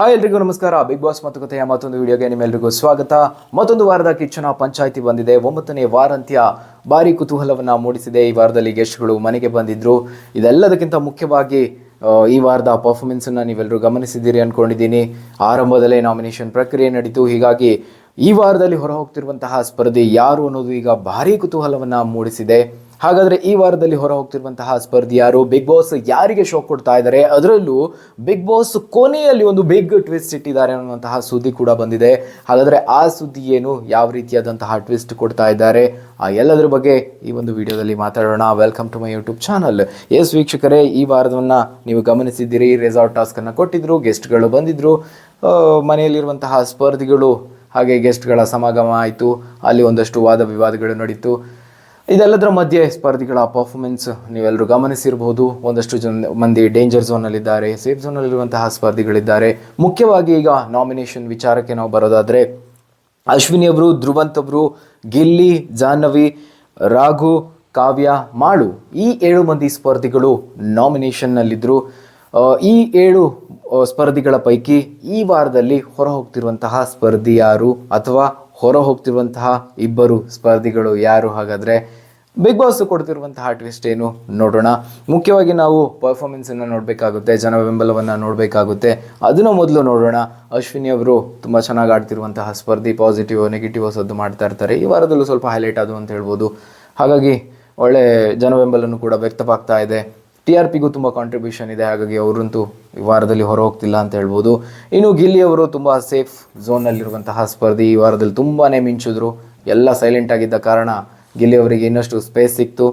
Hi ಎಲ್ರಿಗೂ ನಮಸ್ಕಾರ. Big boss ಮಾತುಕತೆಯ ಮತ್ತೊಂದು ವಿಡಿಯೋಗೆ ನಿಮ್ಮೆಲ್ಲರಿಗೂ ಸ್ವಾಗತ. ಮತ್ತೊಂದು ವಾರದ ಕಿಚ್ಚನ ಪಂಚಾಯಿತಿ ಬಂದಿದೆ. ಒಂಬತ್ತನೇ ವಾರಾಂತ್ಯ ಭಾರಿ ಕುತೂಹಲವನ್ನ ಮೂಡಿಸಿದೆ. ಈ ವಾರದಲ್ಲಿ ಗೆಸ್ಟ್ಗಳು ಮನೆಗೆ ಬಂದಿದ್ರು. ಇದೆಲ್ಲದಕ್ಕಿಂತ ಮುಖ್ಯವಾಗಿ ಈ ವಾರದ ಪರ್ಫಾರ್ಮೆನ್ಸನ್ನು ನೀವೆಲ್ಲರೂ ಗಮನಿಸಿದ್ದೀರಿ ಅಂದ್ಕೊಂಡಿದ್ದೀನಿ ಆರಂಭದಲ್ಲೇ ನಾಮಿನೇಷನ್ ಪ್ರಕ್ರಿಯೆ ನಡೀತು. ಹೀಗಾಗಿ ಈ ವಾರದಲ್ಲಿ ಹೊರ ಹೋಗ್ತಿರುವಂತಹ ಸ್ಪರ್ಧೆ ಯಾರು ಅನ್ನೋದು ಈಗ ಭಾರಿ ಕುತೂಹಲವನ್ನ ಮೂಡಿಸಿದೆ. ಹಾಗಾದ್ರೆ ಈ ವಾರದಲ್ಲಿ ಹೊರ ಹೋಗ್ತಿರುವಂತಹ ಸ್ಪರ್ಧಿ ಯಾರು? ಬಿಗ್ ಬಾಸ್ ಯಾರಿಗೆ ಶೋ ಕೊಡ್ತಾ ಇದ್ದಾರೆ? ಅದರಲ್ಲೂ ಬಿಗ್ ಬಾಸ್ ಕೊನೆಯಲ್ಲಿ ಒಂದು ಬಿಗ್ ಟ್ವಿಸ್ಟ್ ಇಟ್ಟಿದ್ದಾರೆ ಅನ್ನುವಂತಹ ಸುದ್ದಿ ಕೂಡ ಬಂದಿದೆ. ಹಾಗಾದ್ರೆ ಆ ಸುದ್ದಿ ಏನು? ಯಾವ ರೀತಿಯಾದಂತಹ ಟ್ವಿಸ್ಟ್ ಕೊಡ್ತಾ ಇದ್ದಾರೆ? ಆ ಎಲ್ಲದರ ಬಗ್ಗೆ ಈ ಒಂದು ವಿಡಿಯೋದಲ್ಲಿ ಮಾತಾಡೋಣ. Welcome to my YouTube channel S ವೀಕ್ಷಕರೇ, ಈ ವಾರವನ್ನು ನೀವು ಗಮನಿಸಿದ್ದೀರಿ. ರೆಸಾರ್ಟ್ ಟಾಸ್ಕ್ ಅನ್ನ ಕೊಟ್ಟಿದ್ರು ಗೆಸ್ಟ್ಗಳು ಬಂದಿದ್ರು. ಮನೆಯಲ್ಲಿರುವಂತಹ ಸ್ಪರ್ಧಿಗಳು ಹಾಗೆ ಗೆಸ್ಟ್ಗಳ ಸಮಾಗಮ ಆಯಿತು. ಅಲ್ಲಿ ಒಂದಷ್ಟು ವಾದ ವಿವಾದಗಳು ನಡೀತು. ಇದೆಲ್ಲದರ ಮಧ್ಯೆ ಸ್ಪರ್ಧಿಗಳ ಪರ್ಫಾರ್ಮೆನ್ಸ್ ನೀವೆಲ್ಲರೂ ಗಮನಿಸಿರಬಹುದು ಒಂದಷ್ಟು ಜನ ಮಂದಿ ಡೇಂಜರ್ ಝೋನಲ್ಲಿದ್ದಾರೆ ಸೇಫ್ ಝೋನಲ್ಲಿರುವಂತಹ ಸ್ಪರ್ಧಿಗಳಿದ್ದಾರೆ. ಮುಖ್ಯವಾಗಿ ಈಗ ನಾಮಿನೇಷನ್ ವಿಚಾರಕ್ಕೆ ನಾವು ಬರೋದಾದರೆ, ಅಶ್ವಿನಿ ಅವರು, ಧ್ರುವಂತ್ ಅವರು, ಗಿಲ್ಲಿ, ಜಾಹ್ನವಿ, ರಾಘು, ಕಾವ್ಯ, ಮಾಳು ಈ ಏಳು ಮಂದಿ ಸ್ಪರ್ಧಿಗಳು ನಾಮಿನೇಷನ್ನಲ್ಲಿದ್ದರು ಈ ಏಳು ಸ್ಪರ್ಧಿಗಳ ಪೈಕಿ ಈ ವಾರದಲ್ಲಿ ಹೊರ ಹೋಗ್ತಿರುವಂತಹ ಸ್ಪರ್ಧಿ ಯಾರು ಅಥವಾ ಹೊರ ಹೋಗ್ತಿರುವಂತಹ ಇಬ್ಬರು ಸ್ಪರ್ಧಿಗಳು ಯಾರು ಹಾಗಾದರೆ ಬಿಗ್ ಬಾಸ್ ಕೊಡ್ತಿರುವಂತಹ ಟ್ವಿಸ್ಟ್ ಏನು ನೋಡೋಣ. ಮುಖ್ಯವಾಗಿ ನಾವು ಪರ್ಫಾರ್ಮೆನ್ಸನ್ನು ನೋಡಬೇಕಾಗುತ್ತೆ ಜನ ಬೆಂಬಲವನ್ನು ನೋಡಬೇಕಾಗುತ್ತೆ. ಅದನ್ನು ಮೊದಲು ನೋಡೋಣ. ಅಶ್ವಿನಿ ಅವರು ತುಂಬ ಚೆನ್ನಾಗಿ ಆಡ್ತಿರುವಂತಹ ಸ್ಪರ್ಧಿ ಪಾಸಿಟಿವ್ ನೆಗೆಟಿವ್ ಸದ್ದು ಮಾಡ್ತಾ ಇರ್ತಾರೆ. ಈ ವಾರದಲ್ಲೂ ಸ್ವಲ್ಪ ಹೈಲೈಟ್ ಅದು ಅಂತ ಹೇಳ್ಬೋದು. ಹಾಗಾಗಿ ಒಳ್ಳೆ ಜನ ಬೆಂಬಲನೂ ಕೂಡ ವ್ಯಕ್ತವಾಗ್ತಾ ಇದೆ. ಟಿ ಆರ್ ಪಿಗೂ ತುಂಬ ಕಾಂಟ್ರಿಬ್ಯೂಷನ್ ಇದೆ. ಹಾಗಾಗಿ ಅವರಂತೂ ಈ ವಾರದಲ್ಲಿ ಹೊರ ಹೋಗ್ತಿಲ್ಲ ಅಂತ ಹೇಳ್ಬೋದು. ಇನ್ನು ಗಿಲ್ಲಿ ಅವರು ತುಂಬ ಸೇಫ್ ಝೋನಲ್ಲಿರುವಂತಹ ಸ್ಪರ್ಧಿ ಈ ವಾರದಲ್ಲಿ ತುಂಬಾ ಮಿಂಚಿದ್ರು. ಎಲ್ಲ ಸೈಲೆಂಟ್ ಆಗಿದ್ದ ಕಾರಣ ಗಿಲ್ಲಿ ಅವರಿಗೆ ಇನ್ನಷ್ಟು ಸ್ಪೇಸ್ ಸಿಕ್ತು.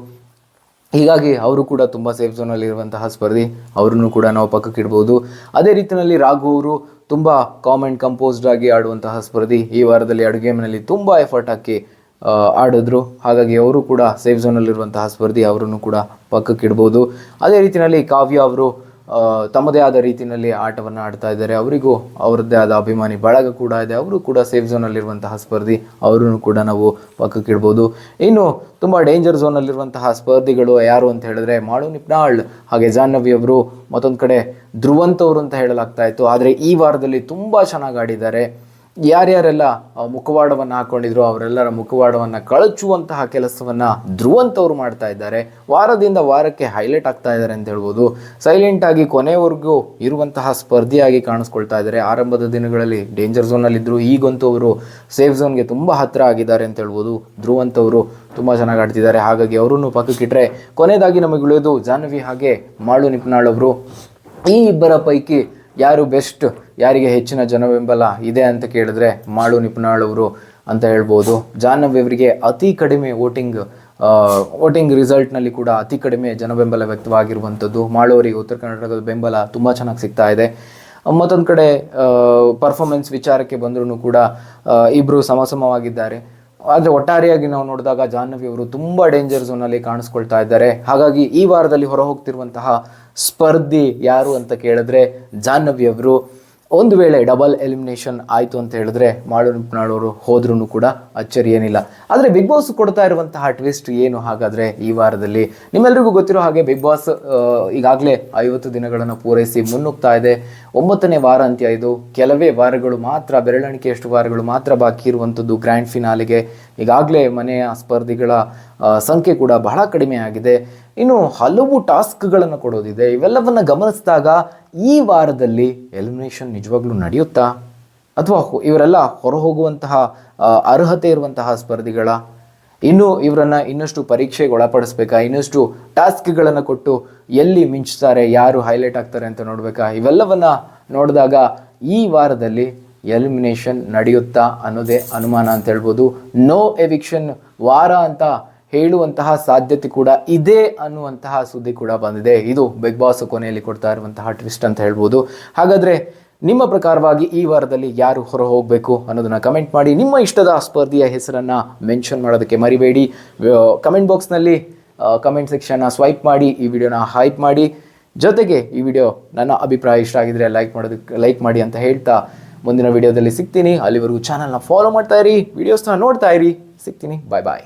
ಹೀಗಾಗಿ ಅವರು ಕೂಡ ತುಂಬ ಸೇಫ್ ಝೋನಲ್ಲಿರುವಂತಹ ಸ್ಪರ್ಧಿ ಅವರನ್ನು ಕೂಡ ನಾವು ಪಕ್ಕಕ್ಕೆ ಇಡ್ಬೋದು. ಅದೇ ರೀತಿಯಲ್ಲಿ ರಾಘು ಅವರು ತುಂಬ ಕಾಮ್ ಆ್ಯಂಡ್ ಕಂಪೋಸ್ಡ್ ಆಗಿ ಆಡುವಂತಹ ಸ್ಪರ್ಧಿ ಈ ವಾರದಲ್ಲಿ ಎರಡು ಗೇಮ್ನಲ್ಲಿ ತುಂಬ ಎಫರ್ಟ್ ಹಾಕಿ ಆಡಿದ್ರು. ಹಾಗಾಗಿ ಅವರು ಕೂಡ ಸೇಫ್ ಝೋನಲ್ಲಿರುವಂತಹ ಸ್ಪರ್ಧಿ ಅವರನ್ನು ಕೂಡ ಪಕ್ಕಕ್ಕೆ ಇಡ್ಬೋದು. ಅದೇ ರೀತಿಯಲ್ಲಿ ಕಾವ್ಯ ಅವರು ತಮ್ಮದೇ ಆದ ರೀತಿಯಲ್ಲಿ ಆಟವನ್ನು ಆಡ್ತಾ ಇದ್ದಾರೆ. ಅವರಿಗೂ ಅವರದ್ದೇ ಆದ ಅಭಿಮಾನಿ ಬಳಗ ಕೂಡ ಇದೆ. ಅವರು ಕೂಡ ಸೇಫ್ ಝೋನಲ್ಲಿರುವಂತಹ ಸ್ಪರ್ಧಿ. ಅವರನ್ನು ಕೂಡ ನಾವು ಪಕ್ಕಕ್ಕೆ ಇಡ್ಬೋದು. ಇನ್ನು ತುಂಬ ಡೇಂಜರ್ ಝೋನಲ್ಲಿರುವಂತಹ ಸ್ಪರ್ಧಿಗಳು ಯಾರು ಅಂತ ಹೇಳಿದ್ರೆ ಮಾಳು ನಿಪ್ನಾಳ್ ಹಾಗೆ ಜಾಹ್ನವಿ ಅವರು ಮತ್ತೊಂದು ಕಡೆ ಧ್ರುವಂತವರು ಅಂತ ಹೇಳಲಾಗ್ತಾ ಇತ್ತು. ಆದರೆ ಈ ವಾರದಲ್ಲಿ ತುಂಬ ಚೆನ್ನಾಗಿ ಆಡಿದ್ದಾರೆ. ಯಾರ್ಯಾರೆಲ್ಲ ಮುಖವಾಡವನ್ನು ಹಾಕೊಂಡಿದ್ರು, ಅವರೆಲ್ಲರ ಮುಖವಾಡವನ್ನು ಕಳಚುವಂತಹ ಕೆಲಸವನ್ನು ಧ್ರುವಂತವ್ರು ಮಾಡ್ತಾ ಇದ್ದಾರೆ. ವಾರದಿಂದ ವಾರಕ್ಕೆ ಹೈಲೈಟ್ ಆಗ್ತಾ ಇದ್ದಾರೆ ಅಂತ ಹೇಳ್ಬೋದು. ಸೈಲೆಂಟ್ ಆಗಿ ಕೊನೆವರೆಗೂ ಇರುವಂತಹ ಸ್ಪರ್ಧಿಯಾಗಿ ಕಾಣಿಸ್ಕೊಳ್ತಾ ಇದ್ದಾರೆ. ಆರಂಭದ ದಿನಗಳಲ್ಲಿ ಡೇಂಜರ್ ಝೋನಲ್ಲಿದ್ದರು ಈಗಂತೂ ಅವರು ಸೇಫ್ ಝೋನ್ಗೆ ತುಂಬ ಹತ್ತಿರ ಆಗಿದ್ದಾರೆ ಅಂತ ಹೇಳ್ಬೋದು. ಧ್ರುವಂತವರು ತುಂಬ ಚೆನ್ನಾಗಿ ಆಡ್ತಿದ್ದಾರೆ. ಹಾಗಾಗಿ ಅವರನ್ನು ಪಕ್ಕಕ್ಕಿಟ್ರೆ ಕೊನೆಯದಾಗಿ ನಮಗೆ ಉಳಿಯೋದು ಜಾಹ್ನವಿ ಹಾಗೆ ಮಾಳು ನಿಪ್ನಾಳ್ ಅವರು. ಈ ಇಬ್ಬರ ಪೈಕಿ ಯಾರು ಬೆಸ್ಟ್ ಯಾರಿಗೆ ಹೆಚ್ಚಿನ ಜನ ಬೆಂಬಲ ಇದೆ ಅಂತ ಕೇಳಿದ್ರೆ ಮಾಳು ನಿಪುಣಾಳ್ ಅವರು ಅಂತ ಹೇಳ್ಬೋದು. ಜಾಹ್ನವಿ ಅವರಿಗೆ ಅತಿ ಕಡಿಮೆ ವೋಟಿಂಗ್ ವೋಟಿಂಗ್ ರಿಸಲ್ಟ್ನಲ್ಲಿ ಕೂಡ ಅತಿ ಕಡಿಮೆ ಜನ ಬೆಂಬಲ ವ್ಯಕ್ತವಾಗಿರುವಂಥದ್ದು. ಮಾಳು ಅವರಿಗೆ ಉತ್ತರ ಕರ್ನಾಟಕದ ಬೆಂಬಲ ತುಂಬ ಚೆನ್ನಾಗಿ ಸಿಗ್ತಾ ಇದೆ. ಮತ್ತೊಂದು ಕಡೆ ಪರ್ಫಾರ್ಮೆನ್ಸ್ ವಿಚಾರಕ್ಕೆ ಬಂದರೂ ಕೂಡ ಇಬ್ಬರು ಸಮಸಮವಾಗಿದ್ದಾರೆ ಆದರೆ ಒಟ್ಟಾರೆಯಾಗಿ ನಾವು ನೋಡಿದಾಗ ಜಾಹ್ನವಿ ಅವರು ತುಂಬ ಡೇಂಜರ್ ಝೋನಲ್ಲಿ ಕಾಣಿಸ್ಕೊಳ್ತಾ ಇದ್ದಾರೆ. ಹಾಗಾಗಿ ಈ ವಾರದಲ್ಲಿ ಹೊರ ಹೋಗ್ತಿರುವಂತಹ ಸ್ಪರ್ಧಿ ಯಾರು ಅಂತ ಕೇಳಿದ್ರೆ ಜಾಹ್ನವಿ ಅವರು ಒಂದು ವೇಳೆ ಡಬಲ್ ಎಲಿಮಿನೇಷನ್ ಆಯಿತು ಅಂತ ಹೇಳಿದ್ರೆ ಮಾಳು ನಿಪ್ನಾಳವರು ಹೋದ್ರೂ ಕೂಡ ಅಚ್ಚರಿ ಏನಿಲ್ಲ. ಆದರೆ ಬಿಗ್ ಬಾಸ್ ಕೊಡ್ತಾ ಇರುವಂತಹ ಟ್ವಿಸ್ಟ್ ಏನು? ಹಾಗಾದರೆ ಈ ವಾರದಲ್ಲಿ ನಿಮ್ಮೆಲ್ಲರಿಗೂ ಗೊತ್ತಿರೋ ಹಾಗೆ ಬಿಗ್ ಬಾಸ್ ಈಗಾಗಲೇ ಐವತ್ತು ದಿನಗಳನ್ನು ಪೂರೈಸಿ ಮುನ್ನುಗ್ತಾ ಇದೆ. ಒಂಬತ್ತನೇ ವಾರ ಅಂತ್ಯ ಇದು ಕೆಲವೇ ವಾರಗಳು ಮಾತ್ರ ಬೆರಳಿಕೆಯಷ್ಟು ವಾರಗಳು ಮಾತ್ರ ಬಾಕಿ ಇರುವಂಥದ್ದು ಗ್ರ್ಯಾಂಡ್ ಫಿನಾಲಿಗೆ ಈಗಾಗಲೇ ಮನೆಯ ಸ್ಪರ್ಧಿಗಳ ಸಂಖ್ಯೆ ಕೂಡ ಬಹಳ ಕಡಿಮೆ ಆಗಿದೆ. ಇನ್ನು ಹಲವು ಟಾಸ್ಕ್ಗಳನ್ನು ಕೊಡೋದಿದೆ. ಇವೆಲ್ಲವನ್ನು ಗಮನಿಸಿದಾಗ ಈ ವಾರದಲ್ಲಿ ಎಲಿಮಿನೇಷನ್ ನಿಜವಾಗ್ಲೂ ನಡೆಯುತ್ತಾ? ಅಥವಾ ಇವರೆಲ್ಲ ಹೊರಹೋಗುವಂತಹ ಅರ್ಹತೆ ಇರುವಂತಹ ಸ್ಪರ್ಧಿಗಳ? ಇನ್ನೂ ಇವರನ್ನ ಇನ್ನಷ್ಟು ಪರೀಕ್ಷೆಗೆ ಒಳಪಡಿಸ್ಬೇಕಾ? ಇನ್ನಷ್ಟು ಟಾಸ್ಕ್ಗಳನ್ನು ಕೊಟ್ಟು ಎಲ್ಲಿ ಮಿಂಚ್ತಾರೆ? ಯಾರು ಹೈಲೈಟ್ ಆಗ್ತಾರೆ ಅಂತ ನೋಡ್ಬೇಕಾ? ಇವೆಲ್ಲವನ್ನ ನೋಡಿದಾಗ ಈ ವಾರದಲ್ಲಿ ಎಲಿಮಿನೇಷನ್ ನಡೆಯುತ್ತಾ ಅನ್ನೋದೇ ಅನುಮಾನ ಅಂತ ಹೇಳ್ಬೋದು. ನೋ ಎವಿಕ್ಷನ್ ವಾರ ಅಂತ ಹೇಳುವಂತಹ ಸಾಧ್ಯತೆ ಕೂಡ ಇದೆ ಅನ್ನುವಂತಹ ಸುದ್ದಿ ಕೂಡ ಬಂದಿದೆ. ಇದು ಬಿಗ್ ಬಾಸ್ ಕೊನೆಯಲ್ಲಿ ಕೊಡ್ತಾ ಇರುವಂತಹ ಟ್ವಿಸ್ಟ್ ಅಂತ ಹೇಳ್ಬೋದು. ಹಾಗಾದ್ರೆ ನಿಮ್ಮ ಪ್ರಕಾರವಾಗಿ ಈ ವಾರದಲ್ಲಿ ಯಾರು ಹೊರ ಹೋಗಬೇಕು ಅನ್ನೋದನ್ನ ಕಮೆಂಟ್ ಮಾಡಿ. ನಿಮ್ಮ ಇಷ್ಟದ ಸ್ಪರ್ಧಿಯ ಹೆಸರನ್ನ ಮೆನ್ಷನ್ ಮಾಡೋದಕ್ಕೆ ಮರಿಬೇಡಿ. ಕಮೆಂಟ್ ಬಾಕ್ಸ್ನಲ್ಲಿ ಕಮೆಂಟ್ ಸೆಕ್ಷನ್ನ ಸ್ವೈಪ್ ಮಾಡಿ, ಈ ವಿಡಿಯೋನ ಹೈಪ್ ಮಾಡಿ. ಜೊತೆಗೆ ಈ ವಿಡಿಯೋ ನನ್ನ ಅಭಿಪ್ರಾಯ ಇಷ್ಟ ಆಗಿದ್ರೆ ಲೈಕ್ ಮಾಡೋದಕ್ಕೆ ಲೈಕ್ ಮಾಡಿ ಅಂತ ಹೇಳ್ತಾ ಮುಂದಿನ ವಿಡಿಯೋದಲ್ಲಿ ಸಿಗ್ತೀನಿ. ಅಲ್ಲಿವರೆಗೂ ಚಾನಲ್ನ ಫಾಲೋ ಮಾಡ್ತಾ ಇರಿ. ವಿಡಿಯೋಸ್ನ ನೋಡ್ತಾ ಇರಿ. ಸಿಗ್ತೀನಿ. ಬಾಯ್ ಬಾಯ್